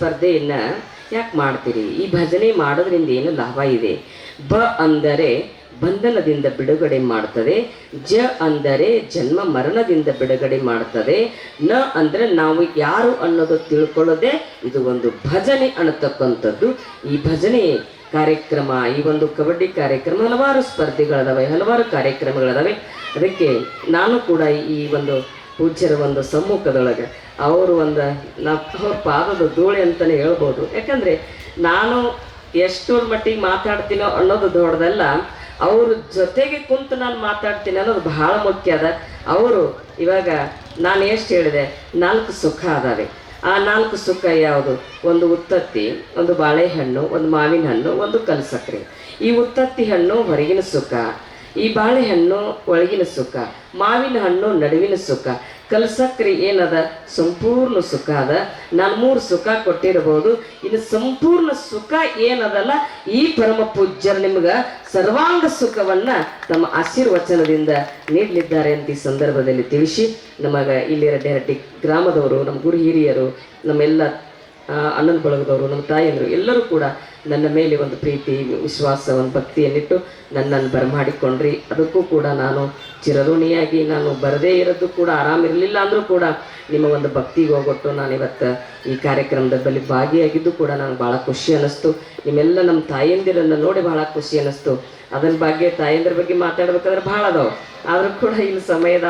ಸ್ಪರ್ಧೆಯನ್ನ ಯಾಕೆ ಮಾಡ್ತೀರಿ? ಈ ಭಜನೆ ಮಾಡೋದ್ರಿಂದ ಏನು ಲಾಭ ಇದೆ? ಬ ಅಂದರೆ ಬಂಧನದಿಂದ ಬಿಡುಗಡೆ ಮಾಡ್ತದೆ, ಜ ಅಂದರೆ ಜನ್ಮ ಮರಣದಿಂದ ಬಿಡುಗಡೆ ಮಾಡ್ತದೆ, ನ ಅಂದರೆ ನಾವು ಯಾರು ಅನ್ನೋದು ತಿಳ್ಕೊಳ್ಳೋದೆ ಇದು ಒಂದು ಭಜನೆ ಅನ್ನತಕ್ಕಂಥದ್ದು. ಈ ಭಜನೆ ಕಾರ್ಯಕ್ರಮ, ಈ ಒಂದು ಕಬಡ್ಡಿ ಕಾರ್ಯಕ್ರಮ ಹಲವಾರು ಸ್ಪರ್ಧೆಗಳದಾವೆ, ಹಲವಾರು ಕಾರ್ಯಕ್ರಮಗಳದಾವೆ. ಅದಕ್ಕೆ ನಾನು ಕೂಡ ಈ ಒಂದು ಪೂಜ್ಯರ ಒಂದು ಸಮ್ಮುಖದೊಳಗೆ. ಅವರು ಒಂದು ನ ಅವ್ರ ಪಾದದ ಧೂಳಿ ಅಂತಲೇ ಹೇಳ್ಬೋದು. ಯಾಕಂದರೆ ನಾನು ಎಷ್ಟರ ಮಟ್ಟಿಗೆ ಮಾತಾಡ್ತೀನೋ ಅನ್ನೋದು ದೊಡ್ಡದಲ್ಲ, ಅವ್ರ ಜೊತೆಗೆ ಕುಂತು ನಾನು ಮಾತಾಡ್ತೀನಿ ಅನ್ನೋದು ಬಹಳ ಮುಖ್ಯ ಅದ. ಅವರು ಇವಾಗ ನಾನು ಎಷ್ಟು ಹೇಳಿದೆ, ನಾಲ್ಕು ಸುಖ ಅದಾವೆ. ಆ ನಾಲ್ಕು ಸುಖ ಯಾವುದು? ಒಂದು ಉತ್ತತ್ತಿ, ಒಂದು ಬಾಳೆಹಣ್ಣು, ಒಂದು ಮಾವಿನ ಹಣ್ಣು ಒಂದು ಕಲ್ಸಕ್ರೆ ಈ ಉತ್ತತ್ತಿ ಹಣ್ಣು ಹೊರಗಿನ ಸುಖ ಈ ಬಾಳೆಹಣ್ಣು ಒಳಗಿನ ಸುಖ ಮಾವಿನ ಹಣ್ಣು ನಡುವಿನ ಸುಖ ಕಲಸಕ್ರಿ ಏನದ? ಸಂಪೂರ್ಣ ಸುಖ ಅದ. ನಾನು ಮೂರು ಸುಖ ಕೊಟ್ಟಿರಬಹುದು. ಇನ್ನು ಸಂಪೂರ್ಣ ಸುಖ ಏನದಲ್ಲ? ಈ ಪರಮ ಪೂಜ್ಯರು ನಿಮ್ಗೆ ಸರ್ವಾಂಗ ಸುಖವನ್ನ ನಮ್ಮ ಆಶೀರ್ವಚನದಿಂದ ನೀಡಲಿದ್ದಾರೆ ಅಂತ ಈ ಸಂದರ್ಭದಲ್ಲಿ ತಿಳಿಸಿ, ನಮಗ ಇಲ್ಲಿರ ಡೈರೆಕ್ಟಿ ಗ್ರಾಮದವರು, ನಮ್ಮ ಗುರು ಹಿರಿಯರು, ನಮ್ಮೆಲ್ಲ ಆ, ಬಳಗದವರು ನಮ್ಮ ತಾಯಿಯಂದರು ಎಲ್ಲರೂ ಕೂಡ ನನ್ನ ಮೇಲೆ ಒಂದು ಪ್ರೀತಿ ವಿಶ್ವಾಸ ಒಂದು ಭಕ್ತಿಯನ್ನಿಟ್ಟು ನನ್ನನ್ನು ಬರಮಾಡಿಕೊಂಡ್ರಿ. ಅದಕ್ಕೂ ಕೂಡ ನಾನು ಚಿರಋಣಿಯಾಗಿ ನಾನು ಬರದೇ ಇರೋದು ಕೂಡ ಆರಾಮಿರಲಿಲ್ಲ ಅಂದರೂ ಕೂಡ ನಿಮ್ಮ ಒಂದು ಭಕ್ತಿಗೆ ಹೋಗೊಟ್ಟು ನಾನು ಇವತ್ತು ಈ ಕಾರ್ಯಕ್ರಮದಲ್ಲಿ ಭಾಗಿಯಾಗಿದ್ದು ಕೂಡ ನನಗೆ ಭಾಳ ಖುಷಿ ಅನ್ನಿಸ್ತು. ನಿಮ್ಮೆಲ್ಲ ನಮ್ಮ ತಾಯಂದಿರನ್ನು ನೋಡಿ ಭಾಳ ಖುಷಿ ಅನ್ನಿಸ್ತು. ಅದರ ಬಗ್ಗೆ ತಾಯಂದಿರ ಬಗ್ಗೆ ಮಾತಾಡ್ಬೇಕಂದ್ರೆ ಭಾಳ ಅದಾವೆ. ಆದರೂ ಕೂಡ ಇಲ್ಲಿ ಸಮಯದ